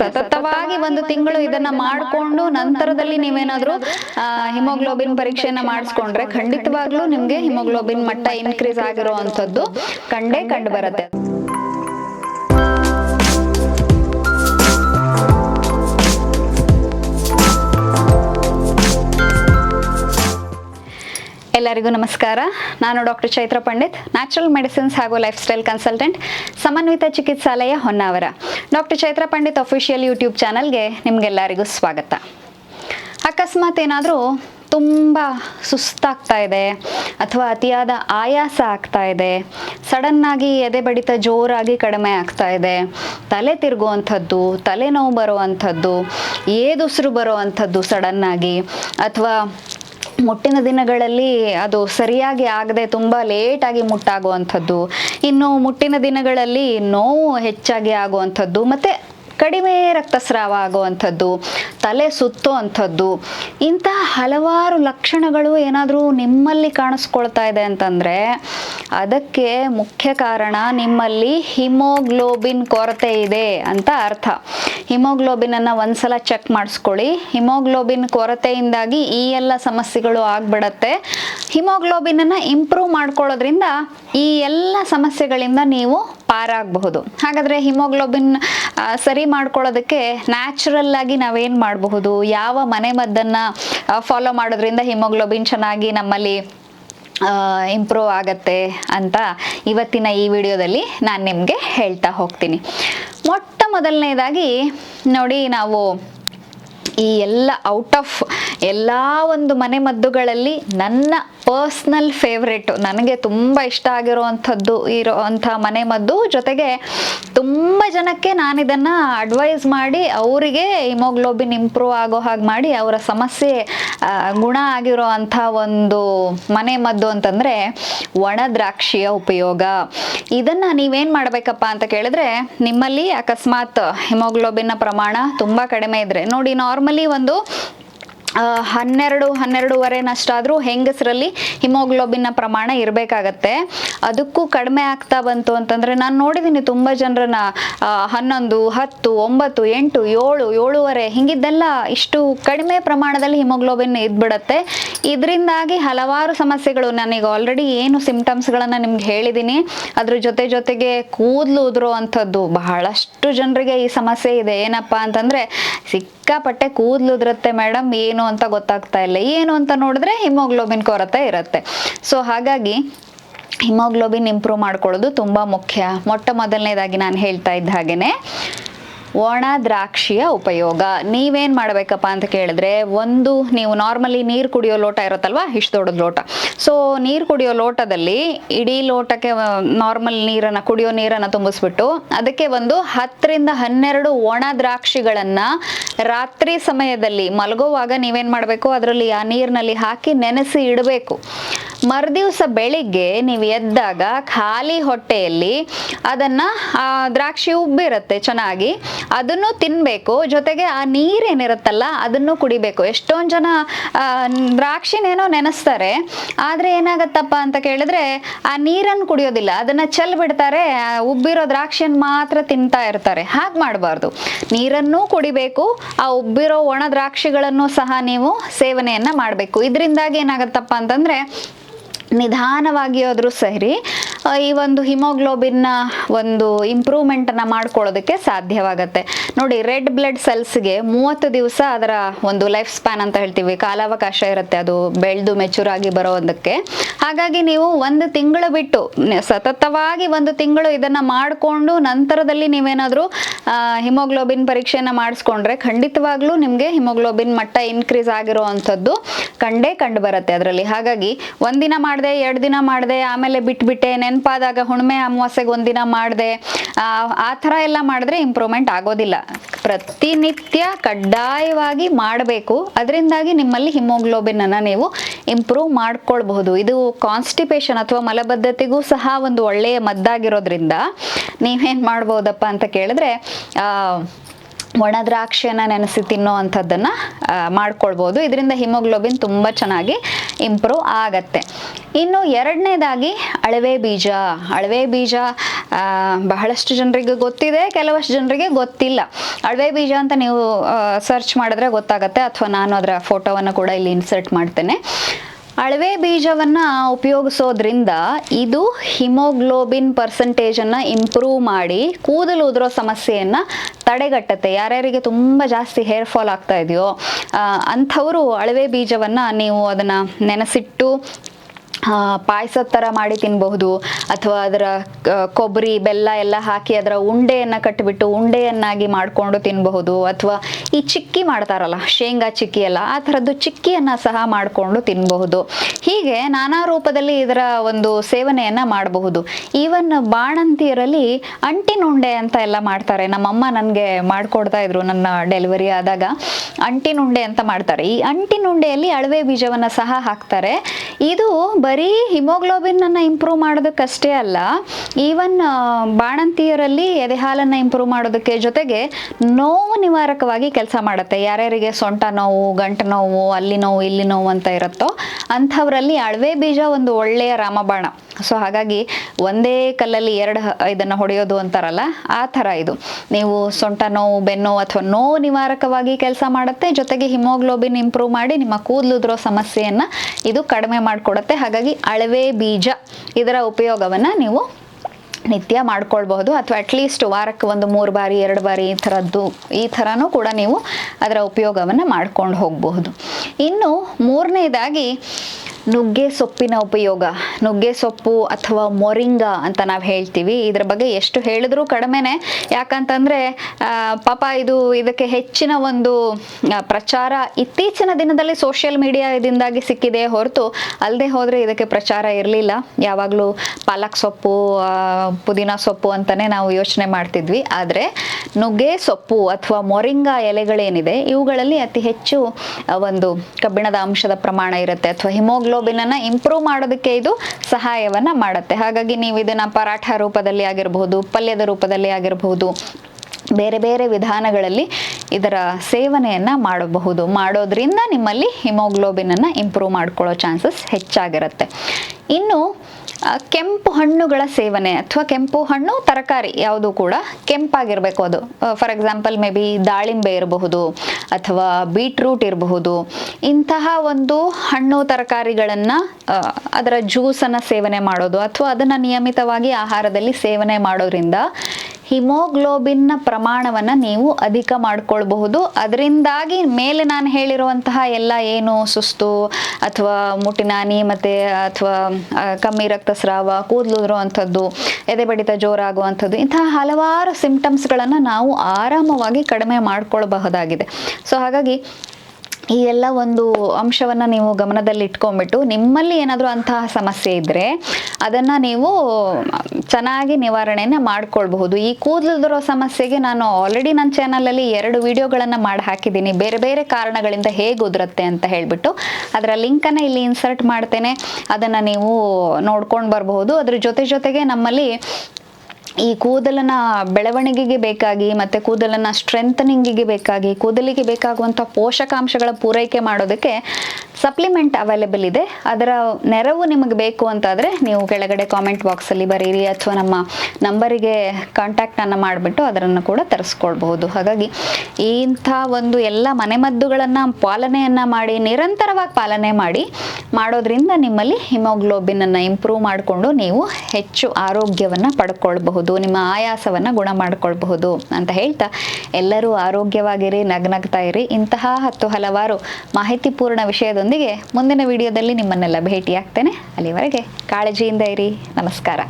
ಸತತವಾಗಿ ಒಂದು ತಿಂಗಳು ಇದನ್ನ ಮಾಡಿಕೊಂಡು ನಂತರದಲ್ಲಿ ನೀವೇನಾದ್ರೂ ಹಿಮೋಗ್ಲೋಬಿನ್ ಪರೀಕ್ಷೆನ ಮಾಡಿಸ್ಕೊಂಡ್ರೆ ಖಂಡಿತವಾಗ್ಲೂ ನಿಮ್ಗೆ ಹಿಮೋಗ್ಲೋಬಿನ್ ಮಟ್ಟ ಇನ್ಕ್ರೀಸ್ ಆಗಿರೋ ಅಂಥದ್ದು ಕಂಡೇ ಕಂಡು ಬರುತ್ತೆ. ಎಲ್ಲರಿಗೂ ನಮಸ್ಕಾರ. ನಾನು doctor Chaitra Pandit, natural medicines ಹಾಗೂ lifestyle consultant, Samanvita Chikitsalaya Honnavar. Doctor Chaitra Pandit official YouTube ಚಾನಲ್ಗೆ ನಿಮಗೆಲ್ಲರಿಗೂ ಸ್ವಾಗತ. ಅಕಸ್ಮಾತ್ ಏನಾದರೂ ತುಂಬ ಸುಸ್ತಾಗ್ತಾ ಇದೆ, ಅಥವಾ ಅತಿಯಾದ ಆಯಾಸ ಆಗ್ತಾ ಇದೆ ಸಡನ್ನಾಗಿ ಎದೆ ಬಡಿತ ಜೋರಾಗಿ ಕಡಿಮೆ ಆಗ್ತಾ ಇದೆ, ತಲೆ ತಿರುಗುವಂಥದ್ದು, ತಲೆನೋವು ಬರುವಂಥದ್ದು, ಏದುಸಿರು ಬರುವಂಥದ್ದು ಸಡನ್ನಾಗಿ ಅಥವಾ ಮುಟ್ಟಿನ ದಿನಗಳಲ್ಲಿ ಅದು ಸರಿಯಾಗಿ ಆಗದೆ ತುಂಬ ಲೇಟಾಗಿ ಮುಟ್ಟಾಗುವಂಥದ್ದು. ಇನ್ನು ಮುಟ್ಟಿನ ದಿನಗಳಲ್ಲಿ ನೋವು ಹೆಚ್ಚಾಗಿ ಆಗುವಂಥದ್ದು. ಮತ್ತು ಕಡಿಮೆ ರಕ್ತಸ್ರಾವ ಆಗುವಂಥದ್ದು ತಲೆ ಸುತ್ತುವಂಥದ್ದು, ಇಂತಹ ಹಲವಾರು ಲಕ್ಷಣಗಳು ಏನಾದರೂ ನಿಮ್ಮಲ್ಲಿ ಕಾಣಿಸ್ಕೊಳ್ತಾ ಇದೆ ಅಂತಂದರೆ ಅದಕ್ಕೆ ಮುಖ್ಯ ಕಾರಣ ನಿಮ್ಮಲ್ಲಿ ಹಿಮೋಗ್ಲೋಬಿನ್ ಕೊರತೆ ಇದೆ ಅಂತ ಅರ್ಥ. ಹಿಮೋಗ್ಲೋಬಿನನ್ನು ಒಂದ್ಸಲ ಚೆಕ್ ಮಾಡಿಸ್ಕೊಳ್ಳಿ. ಹಿಮೋಗ್ಲೋಬಿನ್ ಕೊರತೆಯಿಂದಾಗಿ ಈ ಎಲ್ಲ ಸಮಸ್ಯೆಗಳು ಆಗ್ಬಿಡತ್ತೆ. ಹಿಮೋಗ್ಲೋಬಿನನ್ನು ಇಂಪ್ರೂವ್ ಮಾಡ್ಕೊಳ್ಳೋದ್ರಿಂದ ಈ ಎಲ್ಲ ಸಮಸ್ಯೆಗಳಿಂದ ನೀವು ಪಾರಾಗಬಹುದು. ಹಾಗಾದರೆ ಹಿಮೋಗ್ಲೋಬಿನ್ ಸರಿ ಮಾಡ್ಕೊಳ್ಳೋದಕ್ಕೆ ನ್ಯಾಚುರಲ್ ಆಗಿ ನಾವೇನು ಮಾಡಬಹುದು? ಯಾವ ಮನೆ ಮದ್ದನ್ನು ಫಾಲೋ ಮಾಡೋದ್ರಿಂದ ಹಿಮೋಗ್ಲೋಬಿನ್ ಚೆನ್ನಾಗಿ ನಮ್ಮಲ್ಲಿ ಇಂಪ್ರೂವ್ ಆಗತ್ತೆ ಅಂತ ಇವತ್ತಿನ ಈ ವಿಡಿಯೋದಲ್ಲಿ ನಾನು ನಿಮಗೆ ಹೇಳ್ತಾ ಹೋಗ್ತೀನಿ. ಮೊಟ್ಟ ಮೊದಲನೇದಾಗಿ ನೋಡಿ ನಾವು ಈ ಎಲ್ಲ ಔಟ್ ಆಫ್ ಎಲ್ಲ ಒಂದು ಮನೆ ಮದ್ದುಗಳಲ್ಲಿ ನನ್ನ ಪರ್ಸ್ನಲ್ ಫೇವ್ರೇಟು. ನನಗೆ ತುಂಬ ಇಷ್ಟ ಆಗಿರುವಂಥದ್ದು ಇರೋವಂಥ ಮನೆ ಮದ್ದು. ಜೊತೆಗೆ ತುಂಬ ಜನಕ್ಕೆ ನಾನು ಇದನ್ನು ಅಡ್ವೈಸ್ ಮಾಡಿ ಅವರಿಗೆ ಹಿಮೋಗ್ಲೋಬಿನ್ ಇಂಪ್ರೂವ್ ಆಗೋ ಹಾಗೆ ಮಾಡಿ ಅವರ ಸಮಸ್ಯೆ ಗುಣ ಆಗಿರೋ ಅಂಥ ಒಂದು ಮನೆ ಮದ್ದು ಅಂತಂದರೆ ಒಣ ದ್ರಾಕ್ಷಿಯ ಉಪಯೋಗ. ಇದನ್ನು ನೀವೇನು ಮಾಡಬೇಕಪ್ಪ ಅಂತ ಕೇಳಿದ್ರೆ ನಿಮ್ಮಲ್ಲಿ ಅಕಸ್ಮಾತ್ ಹಿಮೋಗ್ಲೋಬಿನ್ನ ಪ್ರಮಾಣ ತುಂಬ ಕಡಿಮೆ ಇದ್ದರೆ ನೋಡಿ, ನಾರ್ಮಲಿ ಒಂದು ಹನ್ನೆರಡು ಹನ್ನೆರಡುವರೆನಷ್ಟಾದರೂ ಹೆಂಗಸರಲ್ಲಿ ಹಿಮೋಗ್ಲೋಬಿನ್ನ ಪ್ರಮಾಣ ಇರಬೇಕಾಗತ್ತೆ. ಅದಕ್ಕೂ ಕಡಿಮೆ ಆಗ್ತಾ ಬಂತು ಅಂತಂದರೆ ನಾನು ನೋಡಿದ್ದೀನಿ ತುಂಬ ಜನರನ್ನ ಹನ್ನೊಂದು, ಹತ್ತು, ಒಂಬತ್ತು, ಎಂಟು, ಏಳು, ಏಳುವರೆ ಹಿಂಗಿದ್ದೆಲ್ಲ ಇಷ್ಟು ಕಡಿಮೆ ಪ್ರಮಾಣದಲ್ಲಿ ಹಿಮೋಗ್ಲೋಬಿನ್ ಇದ್ಬಿಡತ್ತೆ. ಇದರಿಂದಾಗಿ ಹಲವಾರು ಸಮಸ್ಯೆಗಳು, ನಾನೀಗ ಆಲ್ರೆಡಿ ಏನು ಸಿಂಪ್ಟಮ್ಸ್ಗಳನ್ನು ನಿಮ್ಗೆ ಹೇಳಿದ್ದೀನಿ ಅದ್ರ ಜೊತೆ ಜೊತೆಗೆ ಕೂದಲು ಉದುರೋ ಅಂಥದ್ದು ಬಹಳಷ್ಟು ಜನರಿಗೆ ಈ ಸಮಸ್ಯೆ ಇದೆ. ಏನಪ್ಪ ಅಂತಂದರೆ ಸಿಕ್ಕಾಪಟ್ಟೆ ಕೂದಲು ಉದುರುತ್ತೆ ಮೇಡಮ್, ಏನು ಅಂತ ಗೊತ್ತಾಗ್ತಾ ಇಲ್ಲ. ಏನು ಅಂತ ನೋಡಿದ್ರೆ ಹಿಮೋಗ್ಲೋಬಿನ್ ಕೊರತೆ ಇರುತ್ತೆ. ಸೊ ಹಾಗಾಗಿ ಹಿಮೋಗ್ಲೋಬಿನ್ ಇಂಪ್ರೂವ್ ಮಾಡ್ಕೊಳ್ಳೋದು ತುಂಬ ಮುಖ್ಯ. ಮೊಟ್ಟ ಮೊದಲನೇದಾಗಿ ನಾನು ಹೇಳ್ತಾ ಇದ್ದ ಹಾಗೆಯೇ ಒಣ ದ್ರಾಕ್ಷಿಯ ಉಪಯೋಗ. ನೀವೇನು ಮಾಡಬೇಕಪ್ಪ ಅಂತ ಕೇಳಿದ್ರೆ, ಒಂದು ನೀವು ನಾರ್ಮಲಿ ನೀರು ಕುಡಿಯೋ ಲೋಟ ಇರುತ್ತಲ್ವಾ? ಇಷ್ಟು ದೊಡ್ಡದ ಲೋಟ. ಸೊ ನೀರು ಕುಡಿಯೋ ಲೋಟದಲ್ಲಿ ಇಡೀ ಲೋಟಕ್ಕೆ ನಾರ್ಮಲ್ ನೀರನ್ನು, ಕುಡಿಯೋ ನೀರನ್ನು ತುಂಬಿಸ್ಬಿಟ್ಟು, ಅದಕ್ಕೆ ಒಂದು ಹತ್ತರಿಂದ ಹನ್ನೆರಡು ಒಣ ದ್ರಾಕ್ಷಿಗಳನ್ನು ರಾತ್ರಿ ಸಮಯದಲ್ಲಿ ಮಲಗುವಾಗ ನೀವೇನು ಮಾಡಬೇಕು? ಅದರಲ್ಲಿ ಆ ನೀರಿನಲ್ಲಿ ಹಾಕಿ ನೆನೆಸಿ ಇಡಬೇಕು. ಮರುದಿವಸ ಬೆಳಿಗ್ಗೆ ನೀವು ಎದ್ದಾಗ ಖಾಲಿ ಹೊಟ್ಟೆಯಲ್ಲಿ ಅದನ್ನು ದ್ರಾಕ್ಷಿ ಉಬ್ಬಿರುತ್ತೆ ಚೆನ್ನಾಗಿ, ಅದನ್ನು ತಿನ್ನಬೇಕು ಜೊತೆಗೆ ಆ ನೀರೇನಿರುತ್ತಲ್ಲ ಅದನ್ನು ಕುಡಿಬೇಕು. ಎಷ್ಟೊಂದು ಜನ ದ್ರಾಕ್ಷಿನೇನೋ ನೆನೆಸ್ತಾರೆ. ಆದರೆ ಏನಾಗತ್ತಪ್ಪ ಅಂತ ಕೇಳಿದ್ರೆ, ಆ ನೀರನ್ನು ಕುಡಿಯೋದಿಲ್ಲ. ಅದನ್ನು ಚೆಲ್ ಬಿಡ್ತಾರೆ. ಉಬ್ಬಿರೋ ದ್ರಾಕ್ಷಿಯನ್ನು ಮಾತ್ರ ತಿಂತಾ ಇರ್ತಾರೆ. ಹಾಗೆ ಮಾಡಬಾರ್ದು. ನೀರನ್ನೂ ಕುಡಿಬೇಕು. ಆ ಉಬ್ಬಿರೋ ಒಣ ದ್ರಾಕ್ಷಿಗಳನ್ನು ಸಹ ನೀವು ಸೇವನೆಯನ್ನು ಮಾಡಬೇಕು. ಇದರಿಂದಾಗಿ ಏನಾಗತ್ತಪ್ಪ ಅಂತಂದರೆ ನಿಧಾನವಾಗಿ ಆದರೂ ಸರಿ ಈ ಒಂದು ಹಿಮೋಗ್ಲೋಬಿನ್ನ ಒಂದು ಇಂಪ್ರೂವ್ಮೆಂಟನ್ನು ಮಾಡ್ಕೊಳ್ಳೋದಕ್ಕೆ ಸಾಧ್ಯವಾಗುತ್ತೆ. ನೋಡಿ, ರೆಡ್ ಬ್ಲಡ್ ಸೆಲ್ಸ್ಗೆ ಮೂವತ್ತು ದಿವಸ ಅದರ ಒಂದು ಲೈಫ್ ಸ್ಪ್ಯಾನ್ ಅಂತ ಹೇಳ್ತೀವಿ. ಕಾಲಾವಕಾಶ ಇರುತ್ತೆ, ಅದು ಬೆಳೆದು ಮೆಚೂರ್ ಆಗಿ ಬರೋದಕ್ಕೆ ಹಾಗಾಗಿ ನೀವು ಒಂದು ತಿಂಗಳು ಬಿಟ್ಟು ಸತತವಾಗಿ ಒಂದು ತಿಂಗಳು ಇದನ್ನು ಮಾಡಿಕೊಂಡು ನಂತರದಲ್ಲಿ ನೀವೇನಾದರೂ ಹಿಮೋಗ್ಲೋಬಿನ್ ಪರೀಕ್ಷೆಯನ್ನು ಮಾಡಿಸ್ಕೊಂಡ್ರೆ ಖಂಡಿತವಾಗ್ಲೂ ನಿಮಗೆ ಹಿಮೋಗ್ಲೋಬಿನ್ ಮಟ್ಟ ಇನ್ಕ್ರೀಸ್ ಆಗಿರೋ ಅಂಥದ್ದು ಕಂಡೇ ಕಂಡು ಬರುತ್ತೆ ಅದರಲ್ಲಿ. ಹಾಗಾಗಿ ಒಂದಿನ ಮಾಡಿದೆ, ಎರಡು ದಿನ ಮಾಡಿದೆ, ಆಮೇಲೆ ಬಿಟ್ಬಿಟ್ಟೆ, ನೆನಪಾದಾಗ ಹುಣ್ಮೆ ಅಮಾವಾಸ್ಯೆಗೆ ಒಂದಿನ ಮಾಡಿದೆ. ಆ ಥರ ಎಲ್ಲ ಮಾಡಿದ್ರೆ ಇಂಪ್ರೂವ್ಮೆಂಟ್ ಆಗೋದಿಲ್ಲ. ಪ್ರತಿನಿತ್ಯ ಕಡ್ಡಾಯವಾಗಿ ಮಾಡಬೇಕು. ಅದರಿಂದಾಗಿ ನಿಮ್ಮಲ್ಲಿ ಹಿಮೋಗ್ಲೋಬಿನ್ ಅನ್ನು ನೀವು ಇಂಪ್ರೂವ್ ಮಾಡ್ಕೊಳ್ಬಹುದು. ಇದು ಕಾನ್ಸ್ಟಿಪೇಷನ್ ಅಥವಾ ಮಲಬದ್ಧತೆಗೂ ಸಹ ಒಂದು ಒಳ್ಳೆಯ ಮದ್ದಾಗಿರೋದ್ರಿಂದ ನೀವೇನು ಮಾಡ್ಬೋದಪ್ಪ ಅಂತ ಕೇಳಿದ್ರೆ ಒಣ ದ್ರಾಕ್ಷಿಯನ್ನು ನೆನೆಸಿ ತಿನ್ನೋ ಅಂಥದ್ದನ್ನು ಮಾಡ್ಕೊಳ್ಬೋದು. ಇದರಿಂದ ಹಿಮೋಗ್ಲೋಬಿನ್ ತುಂಬ ಚೆನ್ನಾಗಿ ಇಂಪ್ರೂವ್ ಆಗತ್ತೆ. ಇನ್ನು ಎರಡನೇದಾಗಿ ಅಳವೆ ಬೀಜ. ಅಳವೆ ಬೀಜ ಬಹಳಷ್ಟು ಜನರಿಗೆ ಗೊತ್ತಿದೆ, ಕೆಲವಷ್ಟು ಜನರಿಗೆ ಗೊತ್ತಿಲ್ಲ. ಅಳವೆ ಬೀಜ ಅಂತ ನೀವು ಸರ್ಚ್ ಮಾಡಿದ್ರೆ ಗೊತ್ತಾಗತ್ತೆ, ಅಥವಾ ನಾನು ಅದರ ಫೋಟೋವನ್ನು ಕೂಡ ಇಲ್ಲಿ ಇನ್ಸರ್ಟ್ ಮಾಡ್ತೇನೆ. ಅಳವೆ ಬೀಜವನ್ನು ಉಪಯೋಗಿಸೋದ್ರಿಂದ ಇದು ಹಿಮೋಗ್ಲೋಬಿನ್ ಪರ್ಸೆಂಟೇಜನ್ನು ಇಂಪ್ರೂವ್ ಮಾಡಿ ಕೂದಲು ಉದುರೋ ಸಮಸ್ಯೆಯನ್ನು ತಡೆಗಟ್ಟುತ್ತೆ. ಯಾರ್ಯಾರಿಗೆ ತುಂಬ ಜಾಸ್ತಿ ಹೇರ್ ಫಾಲ್ ಆಗ್ತಾ ಇದೆಯೋ ಅಂಥವರು ಅಳವೆ ಬೀಜವನ್ನು ನೀವು ಅದನ್ನು ನೆನೆಸಿಟ್ಟು ಪಾಯಸದ ಥರ ಮಾಡಿ ತಿನ್ನಬಹುದು ಅಥವಾ ಅದರ ಕೊಬ್ಬರಿ ಬೆಲ್ಲ ಎಲ್ಲ ಹಾಕಿ ಅದರ ಉಂಡೆಯನ್ನು ಕಟ್ಟಿಬಿಟ್ಟು ಉಂಡೆಯನ್ನಾಗಿ ಮಾಡಿಕೊಂಡು ತಿನ್ನಬಹುದು ಅಥವಾ ಈ ಚಿಕ್ಕಿ ಮಾಡ್ತಾರಲ್ಲ, ಶೇಂಗಾ ಚಿಕ್ಕಿ ಎಲ್ಲ, ಆ ಥರದ್ದು ಚಿಕ್ಕಿಯನ್ನು ಸಹ ಮಾಡಿಕೊಂಡು ತಿನ್ನಬಹುದು ಹೀಗೆ ನಾನಾ ರೂಪದಲ್ಲಿ ಇದರ ಒಂದು ಸೇವನೆಯನ್ನು ಮಾಡಬಹುದು. ಈವನ್ ಬಾಣಂತಿಯರಲ್ಲಿ ಅಂಟಿನ ಉಂಡೆ ಅಂತ ಎಲ್ಲ ಮಾಡ್ತಾರೆ. ನಮ್ಮಮ್ಮ ನನಗೆ ಮಾಡಿಕೊಡ್ತಾ ಇದ್ರು ನನ್ನ ಡೆಲಿವರಿ ಆದಾಗ. ಅಂಟಿನ ಉಂಡೆ ಅಂತ ಮಾಡ್ತಾರೆ. ಈ ಅಂಟಿನ ಉಂಡೆಯಲ್ಲಿ ಅಳವೆ ಬೀಜವನ್ನು ಸಹ ಹಾಕ್ತಾರೆ. ಇದು ಬರೀ ಹಿಮೋಗ್ಲೋಬಿನ್ ಅನ್ನ ಇಂಪ್ರೂವ್ ಮಾಡೋದಕ್ಕಷ್ಟೇ ಅಲ್ಲ ಈವನ್ ಬಾಣಂತಿಯರಲ್ಲಿ ಎದೆಹಾಲನ್ನು ಇಂಪ್ರೂವ್ ಮಾಡೋದಕ್ಕೆ ಜೊತೆಗೆ ನೋವು ನಿವಾರಕವಾಗಿ ಕೆಲಸ ಮಾಡುತ್ತೆ. ಯಾರ್ಯಾರಿಗೆ ಸೊಂಟ ನೋವು, ಗಂಟು ನೋವು, ಅಲ್ಲಿ ನೋವು, ಇಲ್ಲಿ ನೋವು ಅಂತ ಇರುತ್ತೋ ಅಂಥವರಲ್ಲಿ ಅಳವೆ ಬೀಜ ಒಂದು ಒಳ್ಳೆಯ ರಾಮಬಾಣ. ಸೊ ಹಾಗಾಗಿ ಒಂದೇ ಕಲ್ಲಲ್ಲಿ ಎರಡು ಇದನ್ನು ಇದನ್ನ ಹೊಡೆಯೋದು ಅಂತಾರಲ್ಲ, ಆ ಥರ ಇದು. ನೀವು ಸೊಂಟ ನೋವು, ಬೆನ್ನು ಅಥವಾ ನೋವು ನಿವಾರಕವಾಗಿ ಕೆಲಸ ಮಾಡುತ್ತೆ. ಜೊತೆಗೆ ಹಿಮೋಗ್ಲೋಬಿನ್ ಇಂಪ್ರೂವ್ ಮಾಡಿ ನಿಮ್ಮ ಕೂದಲುದ್ರೋ ಸಮಸ್ಯೆಯನ್ನು ಇದು ಕಡಿಮೆ ಮಾಡಿಕೊಡುತ್ತೆ. ಹಾಗಾಗಿ ಅಳವೆ ಬೀಜ ಇದರ ಉಪಯೋಗವನ್ನು ನೀವು ನಿತ್ಯ ಮಾಡ್ಕೊಳ್ಬಹುದು. ಅಥವಾ ಅಟ್ಲೀಸ್ಟ್ ವಾರಕ್ಕೆ ಒಂದು ಮೂರು ಬಾರಿ, ಎರಡು ಬಾರಿ ಈ ಥರದ್ದು, ಈ ಥರನೂ ಕೂಡ ನೀವು ಅದರ ಉಪಯೋಗವನ್ನು ಮಾಡ್ಕೊಂಡು ಹೋಗಬಹುದು. ಇನ್ನು ಮೂರನೇದಾಗಿ ನುಗ್ಗೆ ಸೊಪ್ಪಿನ ಉಪಯೋಗ. ನುಗ್ಗೆ ಸೊಪ್ಪು ಅಥವಾ ಮೊರಿಂಗ ಅಂತ ನಾವು ಹೇಳ್ತೀವಿ. ಇದ್ರ ಬಗ್ಗೆ ಎಷ್ಟು ಹೇಳಿದ್ರೂ ಕಡಿಮೆನೆ. ಯಾಕಂತಂದ್ರೆ ಪಾಪ ಇದು ಇದಕ್ಕೆ ಹೆಚ್ಚಿನ ಒಂದು ಪ್ರಚಾರ ಇತ್ತೀಚಿನ ದಿನದಲ್ಲಿ ಸೋಷಿಯಲ್ ಮೀಡಿಯಾದಿಂದಾಗಿ ಸಿಕ್ಕಿದೆ ಹೊರತು ಅಲ್ಲದೆ ಹೋದರೆ ಇದಕ್ಕೆ ಪ್ರಚಾರ ಇರಲಿಲ್ಲ. ಯಾವಾಗಲೂ ಪಾಲಕ್ ಸೊಪ್ಪು ಪುದೀನ ಸೊಪ್ಪು ಅಂತಾನೆ ನಾವು ಯೋಚನೆ ಮಾಡ್ತಿದ್ವಿ. ಆದರೆ ನುಗ್ಗೆ ಸೊಪ್ಪು ಅಥವಾ ಮೊರಿಂಗ ಎಲೆಗಳೇನಿದೆ, ಇವುಗಳಲ್ಲಿ ಅತಿ ಹೆಚ್ಚು ಒಂದು ಕಬ್ಬಿಣದ ಅಂಶದ ಪ್ರಮಾಣ ಇರುತ್ತೆ. ಅಥವಾ ಹಿಮೋಗ್ಲೋಬಿನ್ ಅನ್ನ ಇಂಪ್ರೂವ್ ಮಾಡೋದಕ್ಕೆ ಇದು ಸಹಾಯವನ್ನ ಮಾಡುತ್ತೆ. ಹಾಗಾಗಿ ನೀವು ಇದನ್ನ ಪರಾಠ ರೂಪದಲ್ಲಿ ಆಗಿರಬಹುದು, ಪಲ್ಯದ ರೂಪದಲ್ಲಿ ಆಗಿರಬಹುದು, ಬೇರೆ ಬೇರೆ ವಿಧಾನಗಳಲ್ಲಿ ಇದರ ಸೇವನೆಯನ್ನು ಮಾಡಬಹುದು. ಮಾಡೋದ್ರಿಂದ ನಿಮ್ಮಲ್ಲಿ ಹಿಮೋಗ್ಲೋಬಿನನ್ನು ಇಂಪ್ರೂವ್ ಮಾಡ್ಕೊಳ್ಳೋ ಚಾನ್ಸಸ್ ಹೆಚ್ಚಾಗಿರುತ್ತೆ. ಇನ್ನು ಕೆಂಪು ಹಣ್ಣುಗಳ ಸೇವನೆ ಅಥವಾ ಕೆಂಪು ಹಣ್ಣು, ತರಕಾರಿ ಯಾವುದು ಕೂಡ ಕೆಂಪಾಗಿರಬೇಕು ಅದು. ಫಾರ್ ಎಕ್ಸಾಂಪಲ್ ಮೇ ಬಿ ದಾಳಿಂಬೆ ಇರಬಹುದು ಅಥವಾ ಬೀಟ್ರೂಟ್ ಇರಬಹುದು. ಇಂತಹ ಒಂದು ಹಣ್ಣು, ತರಕಾರಿಗಳನ್ನು ಅದರ ಜ್ಯೂಸನ್ನು ಸೇವನೆ ಮಾಡೋದು ಅಥವಾ ಅದನ್ನು ನಿಯಮಿತವಾಗಿ ಆಹಾರದಲ್ಲಿ ಸೇವನೆ ಮಾಡೋದ್ರಿಂದ ಹಿಮೋಗ್ಲೋಬಿನ್ನ ಪ್ರಮಾಣವನ್ನು ನೀವು ಅಧಿಕ ಮಾಡ್ಕೊಳ್ಬಹುದು. ಅದರಿಂದಾಗಿ ಮೇಲೆ ನಾನು ಹೇಳಿರುವಂತಹ ಎಲ್ಲ ಏನು ಸುಸ್ತು ಅಥವಾ ಮುಟ್ಟಿನಾನಿ ಮತ್ತು ಅಥವಾ ಕಮ್ಮಿ ರಕ್ತಸ್ರಾವ, ಕೂದಲು ಅಂಥದ್ದು ಎದೆ ಬಡಿತ ಜೋರಾಗುವಂಥದ್ದು, ಇಂತಹ ಹಲವಾರು ಸಿಂಪ್ಟಮ್ಸ್ಗಳನ್ನು ನಾವು ಆರಾಮವಾಗಿ ಕಡಿಮೆ ಮಾಡಿಕೊಳ್ಬಹುದಾಗಿದೆ. ಸೊ ಹಾಗಾಗಿ ಈ ಎಲ್ಲ ಒಂದು ಅಂಶವನ್ನು ನೀವು ಗಮನದಲ್ಲಿ ಇಟ್ಕೊಂಡ್ಬಿಟ್ಟು ನಿಮ್ಮಲ್ಲಿ ಏನಾದರೂ ಅಂತಹ ಸಮಸ್ಯೆ ಇದ್ದರೆ ಅದನ್ನು ನೀವು ಚೆನ್ನಾಗಿ ನಿವಾರಣೆಯನ್ನು ಮಾಡ್ಕೊಳ್ಬಹುದು. ಈ ಕೂದಲದಿರೋ ಸಮಸ್ಯೆಗೆ ನಾನು ಆಲ್ರೆಡಿ ನನ್ನ ಚಾನಲಲ್ಲಿ ಎರಡು ವಿಡಿಯೋಗಳನ್ನು ಮಾಡಿ ಹಾಕಿದ್ದೀನಿ. ಬೇರೆ ಬೇರೆ ಕಾರಣಗಳಿಂದ ಹೇಗೆ ಉದುರುತ್ತೆ ಅಂತ ಹೇಳಿಬಿಟ್ಟು ಅದರ ಲಿಂಕನ್ನು ಇಲ್ಲಿ ಇನ್ಸರ್ಟ್ ಮಾಡ್ತೇನೆ. ಅದನ್ನು ನೀವು ನೋಡ್ಕೊಂಡು ಬರಬಹುದು. ಅದ್ರ ಜೊತೆ ಜೊತೆಗೆ ನಮ್ಮಲ್ಲಿ ಈ ಕೂದಲನ ಬೆಳವಣಿಗೆಗೆ ಬೇಕಾಗಿ ಮತ್ತೆ ಕೂದಲನ್ನು ಸ್ಟ್ರೆಂಥನಿಂಗಿಗೆ ಬೇಕಾಗಿ ಕೂದಲಿಗೆ ಬೇಕಾಗುವಂಥ ಪೋಷಕಾಂಶಗಳ ಪೂರೈಕೆ ಮಾಡೋದಕ್ಕೆ ಸಪ್ಲಿಮೆಂಟ್ ಅವೈಲೇಬಲ್ ಇದೆ. ಅದರ ನೆರವು ನಿಮಗೆ ಬೇಕು ಅಂತಾದರೆ ನೀವು ಕೆಳಗಡೆ ಕಾಮೆಂಟ್ ಬಾಕ್ಸಲ್ಲಿ ಬರೀರಿ ಅಥವಾ ನಮ್ಮ ನಂಬರಿಗೆ ಕಾಂಟ್ಯಾಕ್ಟನ್ನು ಮಾಡಿಬಿಟ್ಟು ಅದನ್ನು ಕೂಡ ತರಿಸ್ಕೊಳ್ಬಹುದು. ಹಾಗಾಗಿ ಇಂಥ ಒಂದು ಎಲ್ಲ ಮನೆಮದ್ದುಗಳನ್ನು ಪಾಲನೆಯನ್ನು ಮಾಡಿ, ನಿರಂತರವಾಗಿ ಪಾಲನೆ ಮಾಡಿ ಮಾಡೋದ್ರಿಂದ ನಿಮ್ಮಲ್ಲಿ ಹಿಮೋಗ್ಲೋಬಿನನ್ನು ಇಂಪ್ರೂವ್ ಮಾಡಿಕೊಂಡು ನೀವು ಹೆಚ್ಚು ಆರೋಗ್ಯವನ್ನು ಪಡ್ಕೊಳ್ಬಹುದು, ನಿಮ್ಮ ಆಯಾಸವನ್ನು ಗುಣ ಮಾಡಿಕೊಳ್ಬಹುದು ಅಂತ ಹೇಳ್ತಾ ಎಲ್ಲರೂ ಆರೋಗ್ಯವಾಗಿರಿ, ನಗ್ನಗ್ತಾ ಇರಿ. ಇಂತಹ ಹತ್ತು ಹಲವಾರು ಮಾಹಿತಿಪೂರ್ಣ ವಿಷಯದೊಂದಿಗೆ ಮುಂದಿನ ವಿಡಿಯೋದಲ್ಲಿ ನಿಮ್ಮನ್ನೆಲ್ಲ ಭೇಟಿಯಾಗ್ತೇನೆ. ಅಲ್ಲಿವರೆಗೆ ಕಾಳಜಿಯಿಂದ ಇರಿ. ನಮಸ್ಕಾರ.